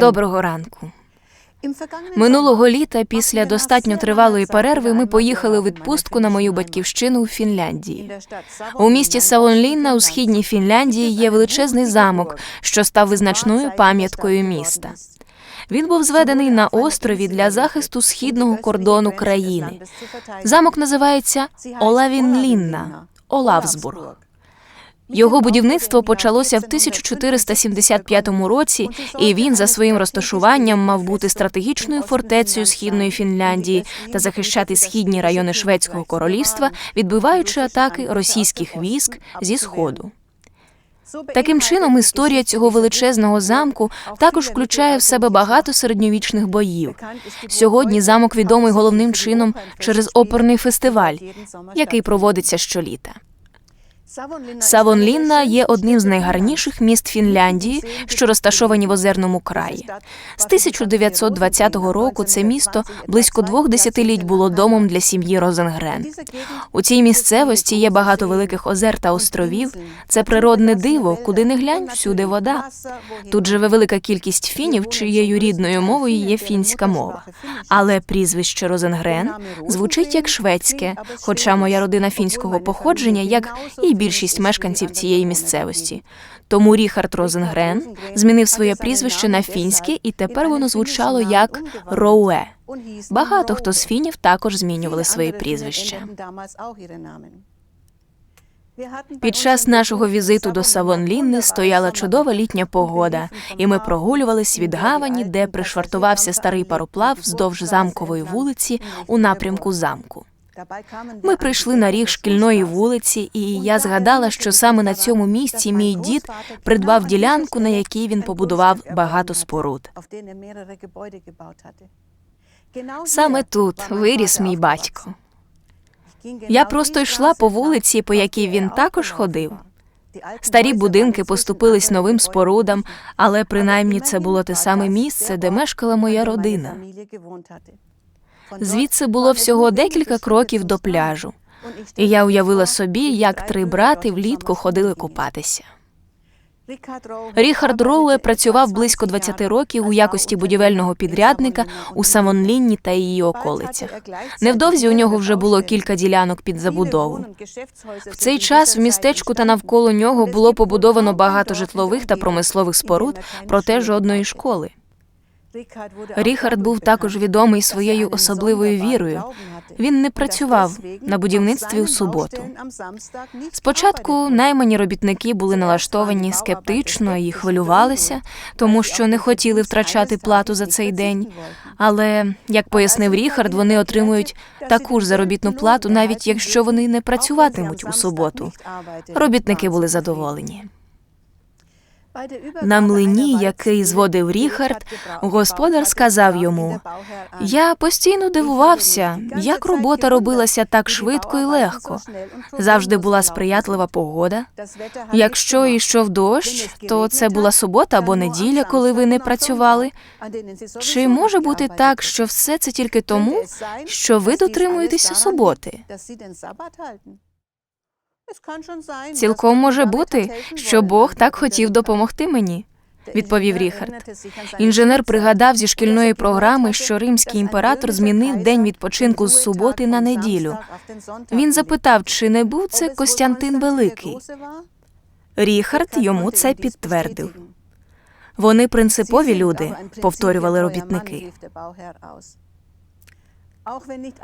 Доброго ранку. Минулого літа, після достатньо тривалої перерви, ми поїхали у відпустку на мою батьківщину у Фінляндії. У місті Савонлінна у східній Фінляндії є величезний замок, що став визначною пам'яткою міста. Він був зведений на острові для захисту східного кордону країни. Замок називається Олавінлінна Олавсбург. Його будівництво почалося в 1475 році, і він за своїм розташуванням мав бути стратегічною фортецею східної Фінляндії та захищати східні райони шведського королівства, відбиваючи атаки російських військ зі сходу. Таким чином, історія цього величезного замку також включає в себе багато середньовічних боїв. Сьогодні замок відомий головним чином через оперний фестиваль, який проводиться щоліта. Савонлінна є одним з найгарніших міст Фінляндії, що розташовані в озерному краї. З 1920 року це місто близько двох десятиліть було домом для сім'ї Розенгрен. У цій місцевості є багато великих озер та островів. Це природне диво, куди не глянь, всюди вода. Тут живе велика кількість фінів, чиєю рідною мовою є фінська мова. Але прізвище Розенгрен звучить як шведське, хоча моя родина фінського походження, як і більшість мешканців цієї місцевості. Тому Ріхард Розенгрен змінив своє прізвище на фінське, і тепер воно звучало як Роуе. Багато хто з фінів також змінювали свої прізвища. Під час нашого візиту до Савонлінни стояла чудова літня погода, і ми прогулювались від гавані, де пришвартувався старий пароплав вздовж замкової вулиці у напрямку замку. Ми прийшли на ріг шкільної вулиці, і я згадала, що саме на цьому місці мій дід придбав ділянку, на якій він побудував багато споруд. Саме тут виріс мій батько. Я просто йшла по вулиці, по якій він також ходив. Старі будинки поступились новим спорудам, але принаймні це було те саме місце, де мешкала моя родина. Звідси було всього декілька кроків до пляжу, і я уявила собі, як три брати влітку ходили купатися. Ріхард Роуе працював близько 20 років у якості будівельного підрядника у Самонлінні та її околицях. Невдовзі у нього вже було кілька ділянок під забудову. В цей час в містечку та навколо нього було побудовано багато житлових та промислових споруд, проте жодної школи. Ріхард був також відомий своєю особливою вірою. Він не працював на будівництві у суботу. Спочатку наймані робітники були налаштовані скептично і хвилювалися, тому що не хотіли втрачати плату за цей день. Але як пояснив Ріхард, вони отримують таку ж заробітну плату, навіть якщо вони не працюватимуть у суботу. Робітники були задоволені. На млині, який зводив Ріхард, господар сказав йому: Я постійно дивувався, як робота робилася так швидко і легко. Завжди була сприятлива погода. Якщо йшов дощ, то це була субота або неділя, коли ви не працювали. Чи може бути так, що все це тільки тому, що ви дотримуєтеся суботи? Цілком може бути, що Бог так хотів допомогти мені, відповів Ріхард. Інженер пригадав зі шкільної програми, що римський імператор змінив день відпочинку з суботи на неділю. Він запитав, чи не був це Костянтин Великий. Ріхард йому це підтвердив. Вони принципові люди, повторювали робітники.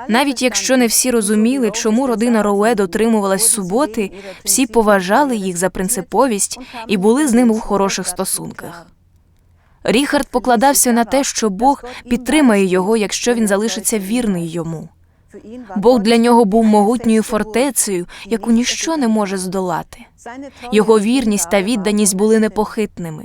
Навіть якщо не всі розуміли, чому родина Роуе дотримувалась суботи, всі поважали їх за принциповість і були з ними в хороших стосунках. Ріхард покладався на те, що Бог підтримає його, якщо він залишиться вірний йому. Бог для нього був могутньою фортецею, яку ніщо не може здолати. Його вірність та відданість були непохитними.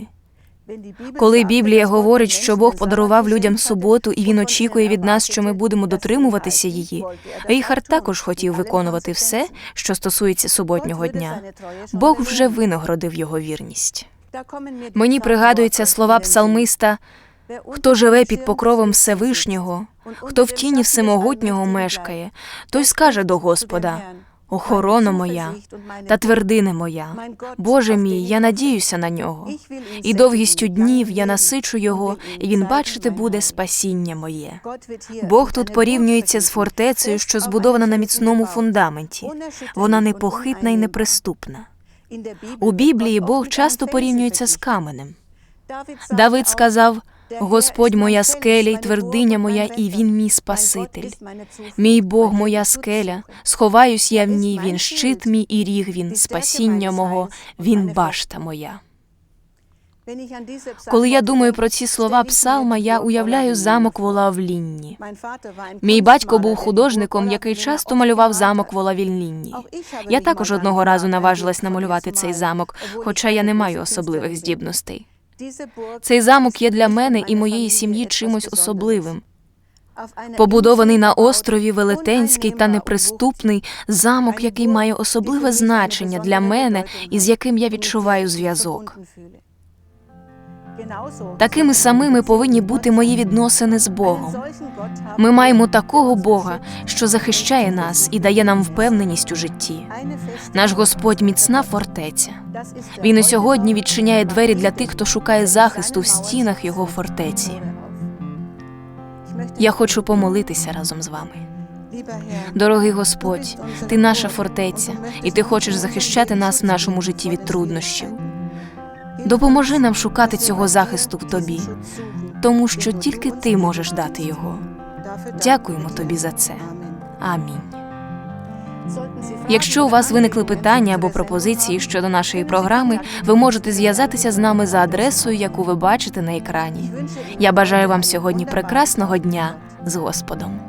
Коли Біблія говорить, що Бог подарував людям суботу, і він очікує від нас, що ми будемо дотримуватися її. Ріхард також хотів виконувати все, що стосується суботнього дня. Бог вже винагородив його вірність. Мені пригадуються слова псалмиста хто живе під покровом Всевишнього, хто в тіні всемогутнього мешкає, той скаже до Господа: охорона моя та твердине моя. Боже мій, я надіюся на нього. І довгістю днів я насичу його, і він бачити буде спасіння моє. Бог тут порівнюється з фортецею, що збудована на міцному фундаменті. Вона непохитна і неприступна. У Біблії Бог часто порівнюється з каменем. Давид сказав: Господь моя скеля й твердиня моя, і він мій Спаситель. Мій Бог, моя скеля, сховаюсь я в ній, він щит мій і ріг він, спасіння мого, він башта моя. Коли я думаю про ці слова псалма, я уявляю замок в Лінні. Мій батько був художником, який часто малював замок в Лінні. Я також одного разу наважилась намалювати цей замок, хоча я не маю особливих здібностей. Цей замок є для мене і моєї сім'ї чимось особливим. Побудований на острові велетенський та неприступний замок, який має особливе значення для мене і з яким я відчуваю зв'язок. Такими самими повинні бути мої відносини з Богом. Ми маємо такого Бога, що захищає нас і дає нам впевненість у житті. Наш Господь міцна фортеця. Він і сьогодні відчиняє двері для тих, хто шукає захисту в стінах його фортеці. Я хочу помолитися разом з вами. Дорогий Господь, ти наша фортеця, і ти хочеш захищати нас в нашому житті від труднощів. Допоможи нам шукати цього захисту в тобі, тому що тільки ти можеш дати його. Дякуємо тобі за це. Амінь. Якщо у вас виникли питання або пропозиції щодо нашої програми, ви можете зв'язатися з нами за адресою, яку ви бачите на екрані. Я бажаю вам сьогодні прекрасного дня з Господом.